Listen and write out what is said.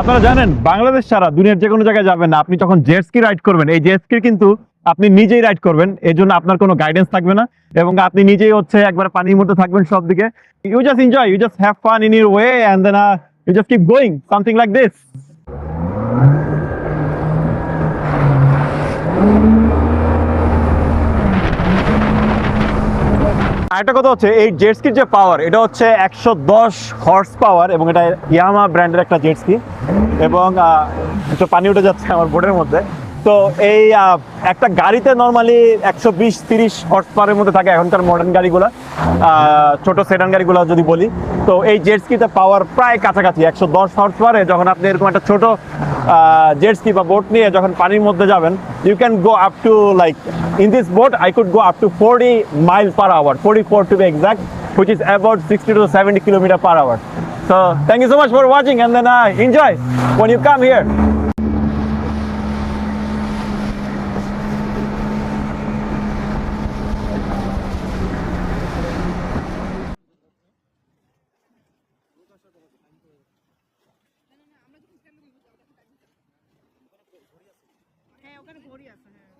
আপনারা জানেন, বাংলাদেশ ছাড়া দুনিয়ার যে কোনো জায়গায় যাবেন না। আপনি যখন জেটস্কি রাইড করবেন, এই জেটস্কি কিন্তু আপনি নিজেই রাইড করবেন এই জন্য আপনার কোনো গাইডেন্স থাকবে না। এবং আপনি নিজেই হচ্ছে একবার পানির মধ্যে থাকবেন সব দিকে। You just enjoy you just have fun in your way and then you just keep going something like this আরেকটা কথা হচ্ছে, এই জেটস্কির যে পাওয়ার এটা হচ্ছে একশো দশ হর্স পাওয়ার এবং এটা ইয়ামা ব্র্যান্ডের একটা জেটস্কি এবং একটু পানি উঠে যাচ্ছে আমার বোর্ডের মধ্যে। তো এই একটা গাড়িতে নর্মালি একশো বিশ, তিরিশ হর্স পাওয়ারের মধ্যে থাকে এখনকার মডার্ন গাড়িগুলো ছোট সেডান গাড়িগুলো যদি বলি। তো এই জেটস্কিতে পাওয়ার প্রায় কাছাকাছি, একশো দশ হর্স পাওয়ারে যখন আপনি এরকম একটা ছোট জেটস্কি বা বোট নিয়ে যখন পানির মধ্যে যাবেন you can go up to like in this boat i could go up to 40 miles per hour 44 to be exact which is about 60 to 70 kilometer per hour so thank you so much for watching and then uh, enjoy when you come here হ্যাঁ ওখানে ঘড়ি আছে হ্যাঁ